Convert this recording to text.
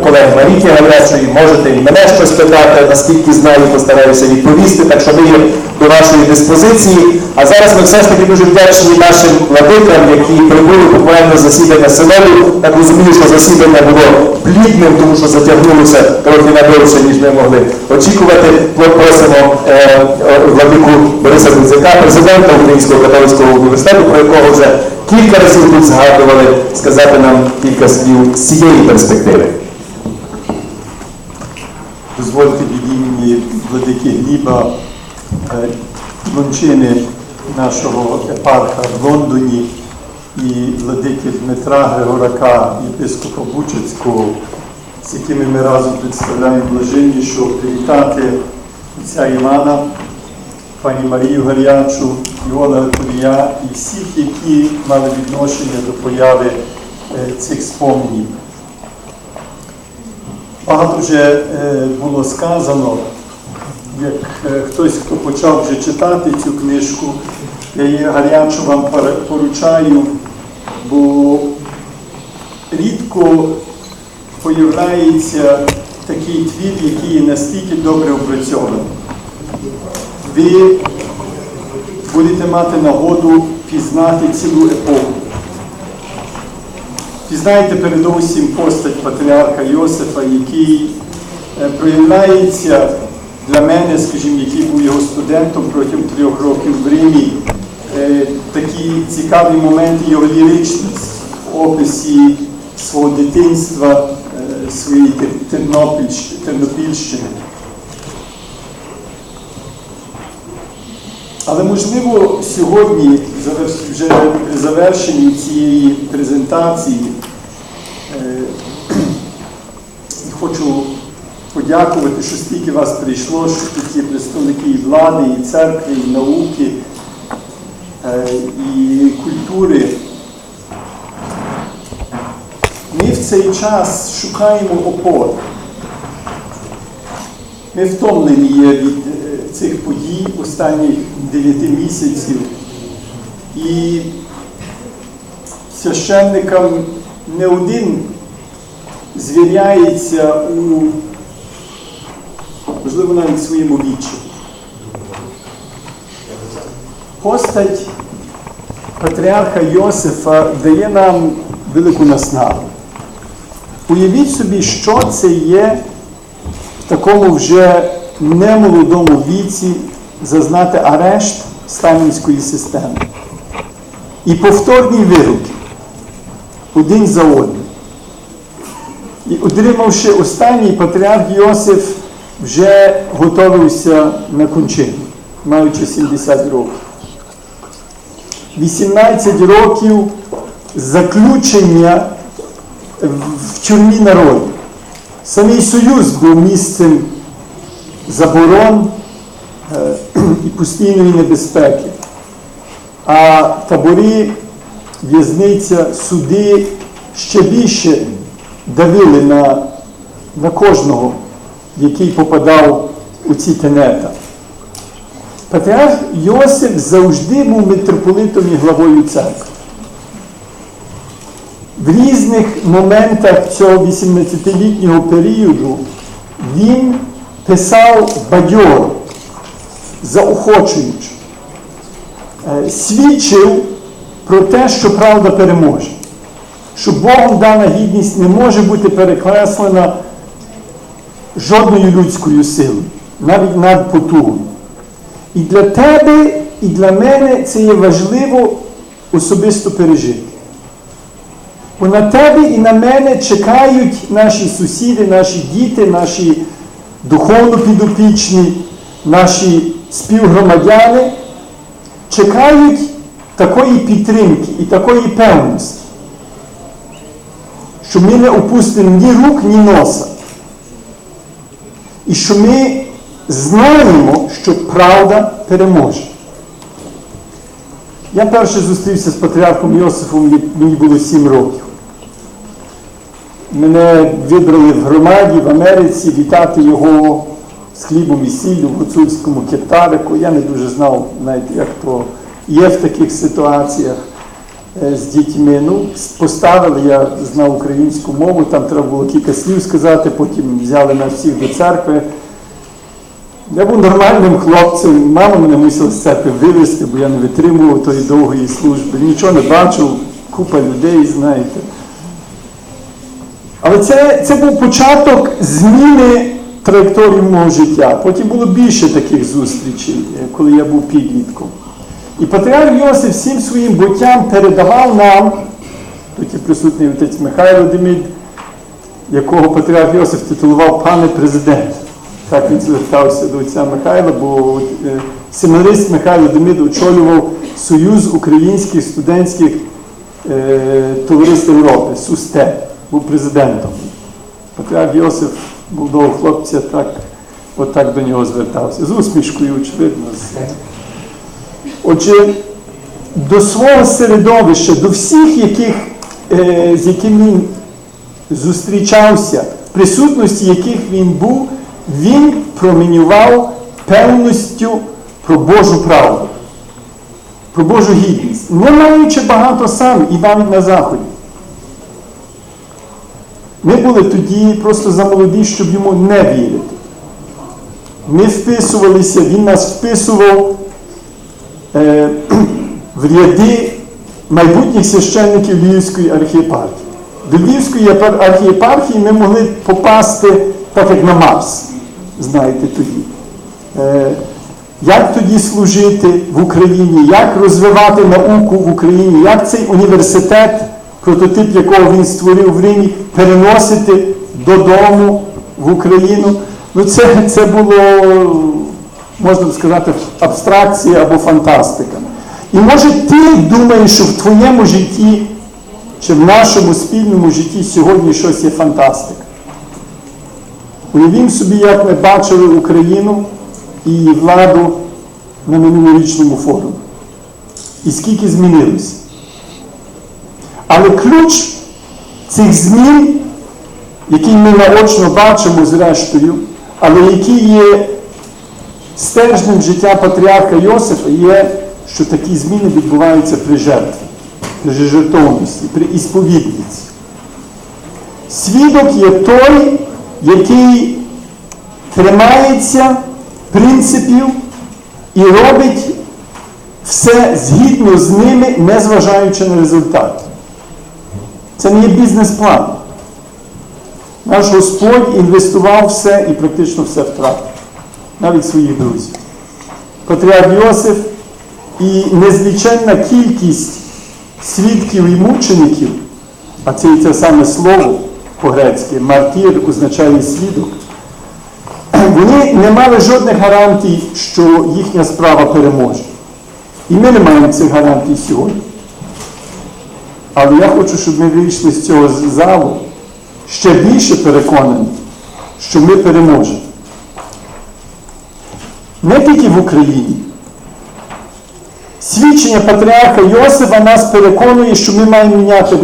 колег Маріки Галячої, можете і мене щось питати, наскільки знаю, постараюся відповісти, так що ми є до вашої диспозиції. А зараз ми все ж таки дуже вдячні нашим владикам, які прибули буквально засідання синоду. Так розумію, що засідання було плідним, тому що затягнулося трохи надовше, ніж ми могли очікувати. Просимо е, е, владику Бориса Гудзяка, президента Українського католицького університету, про якого вже кілька разів тут згадували, сказати нам кілька слів з цієї перспективи. Дозвольте від імені владики Гліба е, Лончини, нашого епарха в Лондоні і владики Дмитра Григорака, єпископа Бучацького, з якими ми разом представляємо блаженнішого привітати отця Івана, пані Марію Гарячу, Іола Кулія і всіх, які мали відношення до появи е, цих спомнів. Багато вже е, було сказано, як е, хтось, хто почав вже читати цю книжку, я її гарячо вам поручаю, бо рідко появляється такий твір, який настільки добре опрацьований. Ви будете мати нагоду пізнати цілу епоху. Пізнаєте передовсім постать патріарха Йосифа, який е, проявляється для мене, скажімо, який був його студентом протягом трьох років в Римі, е, такі цікаві моменти його ліричність в описі свого дитинства, е, своєї Тернопільщини. Але можливо сьогодні, вже при завершенні цієї презентації, е, хочу подякувати, що стільки вас прийшло, що тут представники і влади, і церкви, і науки, е, і культури. Ми в цей час шукаємо опор. Ми втомлені є від е, цих подій останніх 9 місяців. І священникам не один звіряється у, можливо, навіть своєму вічі. Постать патріарха Йосифа дає нам велику наснагу. Уявіть собі, що це є в такому вже немолодому віці зазнати арешт сталінської системи. І повторні вироки один за одним. І отримавши останній патріарх Йосиф вже готовився на кончину, маючи 70 років. 18 років заключення в- тюрмі народу. Самий Союз був місцем заборон е, і постійної небезпеки. А табори, в'язниця, суди ще більше давили на, на кожного, який попадав у ці тенета. Патріарх Йосиф завжди був митрополитом і главою церкви. В різних моментах цього 18-літнього періоду він писав бадьоро, заохочуючи, Е, свідчив про те, що правда переможе, що Богом дана гідність не може бути перекреслена жодною людською силою, навіть над потугою. І для тебе, і для мене це є важливо особисто пережити. Бо на тебе і на мене чекають наші сусіди, наші діти, наші духовно підопічні, наші співгромадяни, чекають такої підтримки і такої певності, що ми не опустимо ні рук, ні носа. І що ми знаємо, що правда переможе. Я перше зустрівся з патріархом Йосифом, мені- було 7 років. Мене вибрали в громаді в Америці вітати його з хлібом і сіллю в гуцульському кептарику. Я не дуже знав навіть, як то є в таких ситуаціях. Е, з дітьми. Ну, поставили, я знав українську мову, там треба було кілька слів сказати, потім взяли нас всіх до церкви. Я був нормальним хлопцем, мама мене мусила з церкви вивезти, бо я не витримував тої довгої служби. Нічого не бачив, купа людей, знаєте. Але це, це був початок зміни траєкторії мого життя. Потім було більше таких зустрічей, е, коли я був підлітком. І патріарх Йосиф всім своїм буттям передавав нам, тут є присутній отець Михайло Демид, якого патріарх Йосиф титулував пане президент. Так він звертався до отця Михайла, бо е, семинарист Михайло Демид очолював Союз українських студентських е, товариств Європи, СУСТЕ, був президентом. Патріарх Йосиф молодого хлопця так, отак до нього звертався. З усмішкою, очевидно. Отже, до свого середовища, до всіх, яких, е, з якими він зустрічався, в присутності яких він був, він промінював певністю про Божу правду, про Божу гідність, не маючи багато сам і навіть на Заході. Ми були тоді просто замолоді, щоб йому не вірити. Ми вписувалися, він нас вписував в ряди майбутніх священників Львівської архієпархії. До Львівської єпар- архієпархії ми могли попасти так, як на Марс, знаєте тоді. Е, як тоді служити в Україні, як розвивати науку в Україні, як цей університет, прототип якого він створив в Римі, переносити додому в Україну. Ну, це, це було, можна сказати, абстракція або фантастика. І може ти думаєш, що в твоєму житті чи в нашому спільному житті сьогодні щось є фантастика. Уявімо собі, як ми бачили Україну і її владу на минулорічному форумі. І скільки змінилося. Але ключ цих змін, який ми наочно бачимо зрештою, але який є стержнем життя патріарха Йосифа, є, що такі зміни відбуваються при жертві, при жертовності, при ісповідниці. Свідок є той, який тримається принципів і робить все згідно з ними, незважаючи на результат. Це не є бізнес-план. Наш Господь інвестував все і практично все втратив, навіть своїх друзів. Патріарх Йосиф і незліченна кількість свідків і мучеників, а це і це саме слово по-грецьки, мартір означає свідок, вони не мали жодних гарантій, що їхня справа переможе. І ми не маємо цих гарантій сьогодні. Але я хочу, щоб ми вийшли з цього залу ще більше переконані, що ми переможемо. Не тільки в Україні. Свідчення патріарха Йосифа нас переконує, що ми маємо міняти